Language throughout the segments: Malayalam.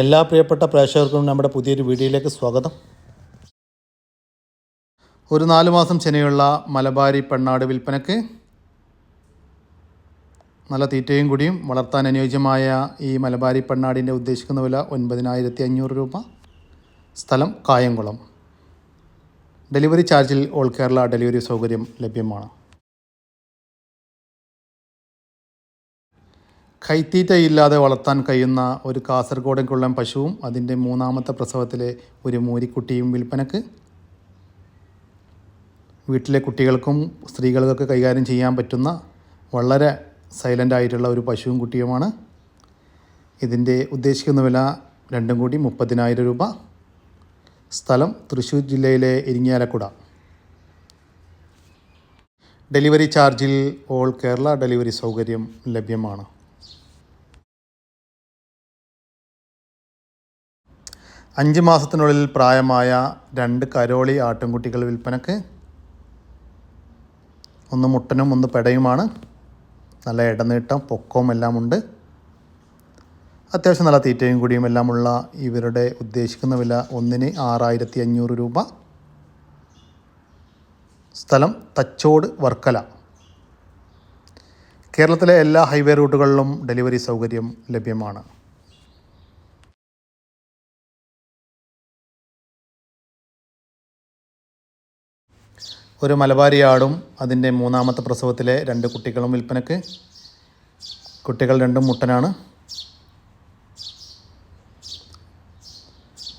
എല്ലാ പ്രിയപ്പെട്ട പ്രേക്ഷകർക്കും നമ്മുടെ പുതിയൊരു വീഡിയോയിലേക്ക് സ്വാഗതം. ഒരു നാല് മാസം ചെനയുള്ള മലബാരി പെണ്ണാട് വിൽപ്പനക്ക് നല്ല തീറ്റയും കൂടിയും വളർത്താൻ അനുയോജ്യമായ ഈ മലബാരി പെണ്ണാടിന്റെ ഉദ്ദേശിക്കുന്ന വില ഒൻപതിനായിരത്തി അഞ്ഞൂറ് രൂപ. സ്ഥലം കായംകുളം. ഡെലിവറി ചാർജിൽ ഓൾ കേരള ഡെലിവറി സൗകര്യം ലഭ്യമാണ്. കൈത്തീറ്റയില്ലാതെ വളർത്താൻ കഴിയുന്ന ഒരു കാസർഗോഡൻ കുള്ളൻ പശുവും അതിന്റെ മൂന്നാമത്തെ പ്രസവത്തിലെ ഒരു മൂരിക്കുട്ടിയും വിൽപ്പനക്ക് വീട്ടിലെ കുട്ടികൾക്കും സ്ത്രീകൾക്കൊക്കെ കൈകാര്യം ചെയ്യാൻ പറ്റുന്ന വളരെ സൈലന്റ് ആയിട്ടുള്ള ഒരു പശുവും കുട്ടിയുമാണ്. ഇതിന്റെ ഉദ്ദേശിക്കുന്ന വില രണ്ടും കൂടി മുപ്പതിനായിരം രൂപ. സ്ഥലം തൃശ്ശൂർ ജില്ലയിലെ ഇരിങ്ങാലക്കുട. ഡെലിവറി ചാർജിൽ ഓൾ കേരള ഡെലിവറി സൗകര്യം ലഭ്യമാണ്. അഞ്ച് മാസത്തിനുള്ളിൽ പ്രായമായ രണ്ട് കരോളി ആട്ടിൻകുട്ടികൾ വിൽപ്പനക്ക് ഒന്ന് മുട്ടനും ഒന്ന് പെടയുമാണ്. നല്ല ഇടനീട്ടം പൊക്കവും എല്ലാം ഉണ്ട്. അത്യാവശ്യം നല്ല തീറ്റയും കൂടിയും എല്ലാമുള്ള ഇവരുടെ ഉദ്ദേശിക്കുന്ന വില ഒന്നിന് ആറായിരത്തി അഞ്ഞൂറ് രൂപ. സ്ഥലം തച്ചോട് വർക്കല. കേരളത്തിലെ എല്ലാ ഹൈവേ റൂട്ടുകളിലും ഡെലിവറി സൗകര്യം ലഭ്യമാണ്. ഒരു മലബാരി ആടും അതിന്റെ മൂന്നാമത്തെ പ്രസവത്തിലെ രണ്ട് കുട്ടികളും വിൽപ്പനക്ക്. കുട്ടികൾ രണ്ടും മുട്ടനാണ്.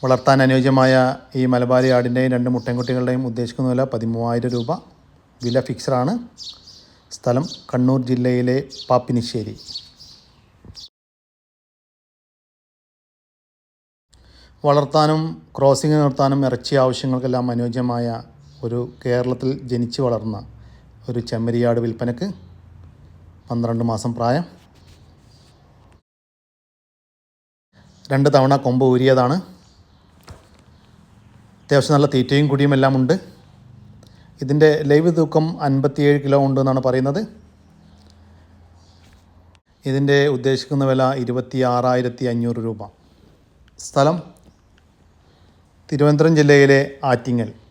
വളർത്താൻ അനുയോജ്യമായ ഈ മലബാരി ആടിന്റെയും രണ്ട് മുട്ടൻകുട്ടികളുടെയും ഉദ്ദേശിക്കുന്ന വില പതിമൂവായിരം രൂപ. വില ഫിക്സഡാണ്. സ്ഥലം കണ്ണൂർ ജില്ലയിലെ പാപ്പിനിശ്ശേരി. വളർത്താനും ക്രോസിംഗ് നിർത്താനും ഇറച്ചി ആവശ്യങ്ങൾക്കെല്ലാം അനുയോജ്യമായ ഒരു കേരളത്തിൽ ജനിച്ചു വളർന്ന ഒരു ചെമ്മരിയാട് വിൽപ്പനക്ക് പന്ത്രണ്ട് മാസം പ്രായം. രണ്ട് തവണ കൊമ്പ് ഊരിയതാണ്. അത്യാവശ്യം നല്ല തീറ്റയും കുടിയും എല്ലാം ഉണ്ട്. ഇതിന്റെ ലൈവ് തൂക്കം അൻപത്തിയേഴ് കിലോ ഉണ്ട് എന്നാണ് പറയുന്നത്. ഇതിന്റെ ഉദ്ദേശിക്കുന്ന വില ഇരുപത്തി ആറായിരത്തി അഞ്ഞൂറ് രൂപ. സ്ഥലം തിരുവനന്തപുരം ജില്ലയിലെ ആറ്റിങ്ങൽ.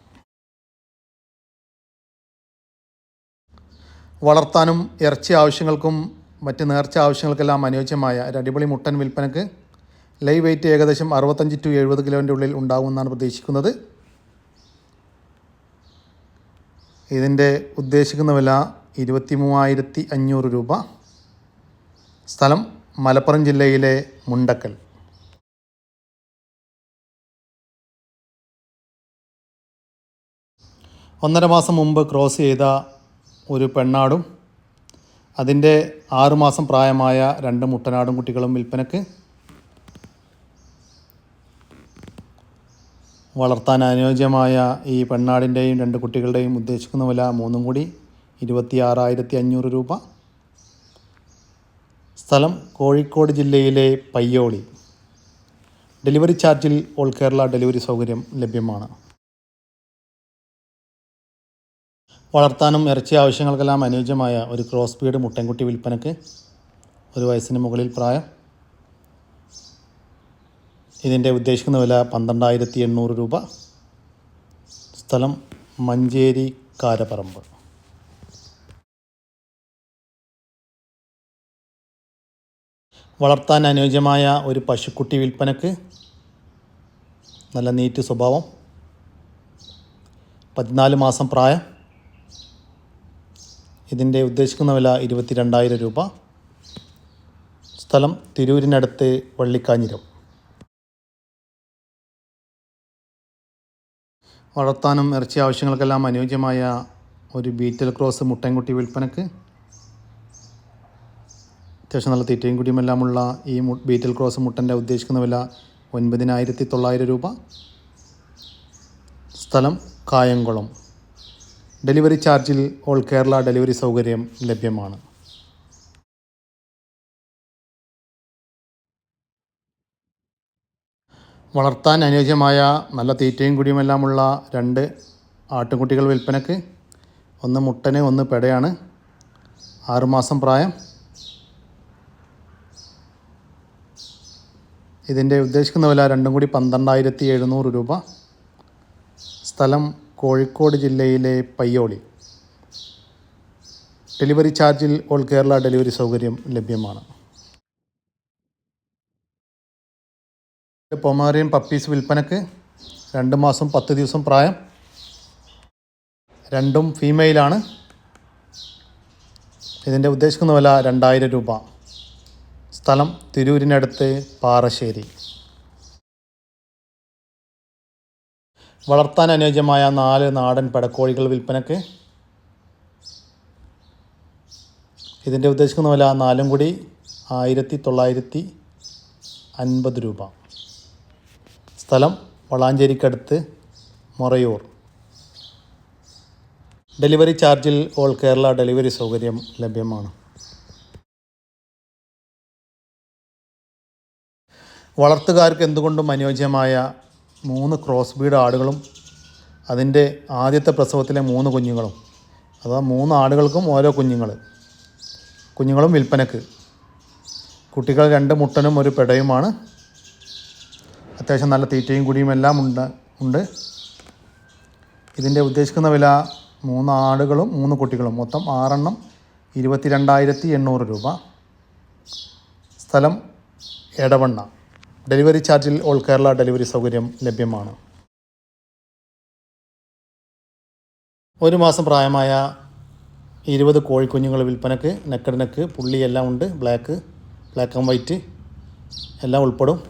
വളർത്താനും ഇറച്ചി ആവശ്യങ്ങൾക്കും മറ്റ് നേർച്ച ആവശ്യങ്ങൾക്കെല്ലാം അനുയോജ്യമായ ഒരു അടിപൊളി മുട്ടൻ വിൽപ്പനക്ക് ലൈവ് വെയിറ്റ് ഏകദേശം അറുപത്തഞ്ച് ടു എഴുപത് കിലോന്റെ ഉള്ളിൽ ഉണ്ടാകുമെന്നാണ് പ്രതീക്ഷിക്കുന്നത്. ഇതിന്റെ ഉദ്ദേശിക്കുന്ന വില ഇരുപത്തി മൂവായിരത്തി അഞ്ഞൂറ് രൂപ. സ്ഥലം മലപ്പുറം ജില്ലയിലെ മുണ്ടക്കൽ. ഒന്നര മാസം മുമ്പ് ക്രോസ് ചെയ്ത ഒരു പെണ്ണാടും അതിന്റെ ആറുമാസം പ്രായമായ രണ്ട് മുട്ടനാടും കുട്ടികളും വിൽപ്പനക്ക് വളർത്താൻ അനുയോജ്യമായ ഈ പെണ്ണാടിന്റെയും രണ്ട് കുട്ടികളുടെയും ഉദ്ദേശിക്കുന്ന വില മൂന്നും കൂടി ഇരുപത്തി ആറായിരത്തി അഞ്ഞൂറ് രൂപ. സ്ഥലം കോഴിക്കോട് ജില്ലയിലെ പയ്യോളി. ഡെലിവറി ചാർജിൽ ഓൾ കേരള ഡെലിവറി സൗകര്യം ലഭ്യമാണ്. വളർത്താനും ഇറച്ചി ആവശ്യങ്ങൾക്കെല്ലാം അനുയോജ്യമായ ഒരു ക്രോസ് ബീഡ് മുട്ടൻകുട്ടി വിൽപ്പനക്ക് ഒരു വയസ്സിന് മുകളിൽ പ്രായം. ഇതിന്റെ ഉദ്ദേശിക്കുന്ന വില പന്ത്രണ്ടായിരത്തി എണ്ണൂറ് രൂപ. സ്ഥലം മഞ്ചേരി കാരപ്പറമ്പ്. വളർത്താൻ അനുയോജ്യമായ ഒരു പശുക്കുട്ടി വിൽപ്പനക്ക് നല്ല നീറ്റ് സ്വഭാവം. പതിനാല് മാസം പ്രായം. ഇതിന്റെ ഉദ്ദേശിക്കുന്ന വില ഇരുപത്തി രണ്ടായിരം രൂപ. സ്ഥലം തിരൂരിനടുത്ത് വള്ളിക്കാഞ്ഞിരം. വളർത്താനും ഇറച്ചി ആവശ്യങ്ങൾക്കെല്ലാം അനുയോജ്യമായ ഒരു ബീറ്റൽ ക്രോസ് മുട്ടൻകുട്ടി വിൽപ്പനക്ക്. അത്യാവശ്യം നല്ല തീറ്റയും കുടിയുമെല്ലാമുള്ള ഈ ബീറ്റൽ ക്രോസ് മുട്ടന്റെ ഉദ്ദേശിക്കുന്ന വില ഒൻപതിനായിരത്തി തൊള്ളായിരം രൂപ. സ്ഥലം കായംകുളം. ഡെലിവറി ചാർജിൽ ഓൾ കേരള ഡെലിവറി സൗകര്യം ലഭ്യമാണ്. വളർത്താൻ അനുയോജ്യമായ നല്ല തീറ്റയും കുടിയുമെല്ലാമുള്ള രണ്ട് ആട്ടുംകുട്ടികൾ വിൽപ്പനക്ക്. ഒന്ന് മുട്ടന് ഒന്ന് പെടയാണ്. ആറുമാസം പ്രായം. ഇതിന്റെ ഉദ്ദേശിക്കുന്ന വില രണ്ടും കൂടി പന്ത്രണ്ടായിരത്തി എഴുന്നൂറ് രൂപ. സ്ഥലം കോഴിക്കോട് ജില്ലയിലെ പയ്യോളി. ഡെലിവറി ചാർജിൽ ഓൾ കേരള ഡെലിവറി സൗകര്യം ലഭ്യമാണ്. പൊമാറിയൻ പപ്പീസ് വിൽപ്പനക്ക് രണ്ട് മാസം പത്ത് ദിവസം പ്രായം. രണ്ടും ഫീമെയിലാണ് ഇതിന്റെ ഉദ്ദേശിക്കുന്ന വില രണ്ടായിരം രൂപ. സ്ഥലം തിരൂരിനടുത്ത് പാറശ്ശേരി. വളർത്താൻ അനുയോജ്യമായ നാല് നാടൻ പടക്കോഴികൾ വിൽപ്പനക്ക്. ഇതിന്റെ ഉദ്ദേശിക്കുന്ന വില നാലും കൂടി ആയിരത്തി തൊള്ളായിരത്തി അൻപത് രൂപ. സ്ഥലം വളാഞ്ചേരിക്കടുത്ത് മൊറയൂർ. ഡെലിവറി ചാർജിൽ ഓൾ കേരള ഡെലിവറി സൗകര്യം ലഭ്യമാണ്. വളർത്തുകാർക്ക് എന്തുകൊണ്ടും അനുയോജ്യമായ മൂന്ന് ക്രോസ് ബീഡ് ആടുകളും അതിന്റെ ആദ്യത്തെ പ്രസവത്തിലെ മൂന്ന് കുഞ്ഞുങ്ങളും. അഥവാ മൂന്ന് ആടുകൾക്കും ഓരോ കുഞ്ഞുങ്ങൾ. കുഞ്ഞുങ്ങളും വിൽപ്പനക്ക്. കുട്ടികൾ രണ്ട് മുട്ടനും ഒരു പെടയുമാണ്. അത്യാവശ്യം നല്ല തീറ്റയും കുടിയും എല്ലാം ഉണ്ട് ഉണ്ട്. ഇതിന്റെ ഉദ്ദേശിക്കുന്ന വില മൂന്ന് ആടുകളും മൂന്ന് കുട്ടികളും. മൊത്തം ആറെണ്ണം ഇരുപത്തി രണ്ടായിരത്തി എണ്ണൂറ് രൂപ. സ്ഥലം എടവണ്ണ. ഡെലിവറി ചാർജിൽ ഓൾ കേരള ഡെലിവറി സൗകര്യം ലഭ്യമാണ്. ഒരു മാസം പ്രായമായ ഇരുപത് കോഴിക്കുഞ്ഞുങ്ങൾ വിൽപ്പനക്ക് നെക്കഡ് നെക്ക് പുള്ളി എല്ലാം ഉണ്ട്. ബ്ലാക്ക് ബ്ലാക്ക് ആൻഡ് വൈറ്റ് എല്ലാം ഉൾപ്പെടും.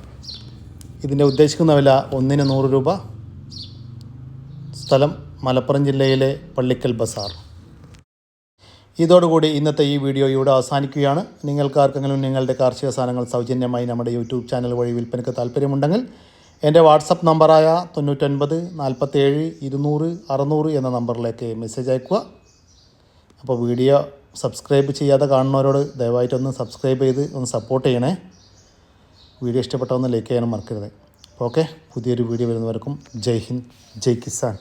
ഇതിന്റെ ഉദ്ദേശിക്കുന്ന വില ഒന്നിന് നൂറ് രൂപ. സ്ഥലം മലപ്പുറം ജില്ലയിലെ പള്ളിക്കൽ ബസാർ. ഇതോടുകൂടി ഇന്നത്തെ ഈ വീഡിയോ ഇവിടെ അവസാനിക്കുകയാണ്. നിങ്ങൾക്ക് ആർക്കെങ്കിലും നിങ്ങളുടെ കാർഷിക സാധനങ്ങൾ സൗജന്യമായി നമ്മുടെ യൂട്യൂബ് ചാനൽ വഴി വിൽപ്പനയ്ക്ക് താല്പര്യമുണ്ടെങ്കിൽ എന്റെ വാട്സപ്പ് നമ്പറായ തൊണ്ണൂറ്റൊൻപത് നാൽപ്പത്തേഴ് ഇരുന്നൂറ് അറുന്നൂറ് എന്ന നമ്പറിലേക്ക് മെസ്സേജ് അയക്കുക അപ്പോൾ വീഡിയോ സബ്സ്ക്രൈബ് ചെയ്യാതെ കാണുന്നവരോട് ദയവായിട്ടൊന്ന് സബ്സ്ക്രൈബ് ചെയ്ത് ഒന്ന് സപ്പോർട്ട് ചെയ്യണേ. വീഡിയോ ഇഷ്ടപ്പെട്ട ഒന്ന് ലൈക്ക് ചെയ്യാനും മറക്കരുത്. ഓക്കെ പുതിയൊരു വീഡിയോ വരുന്നവർക്കും ജയ് ഹിന്ദ് ജയ് കിസാൻ.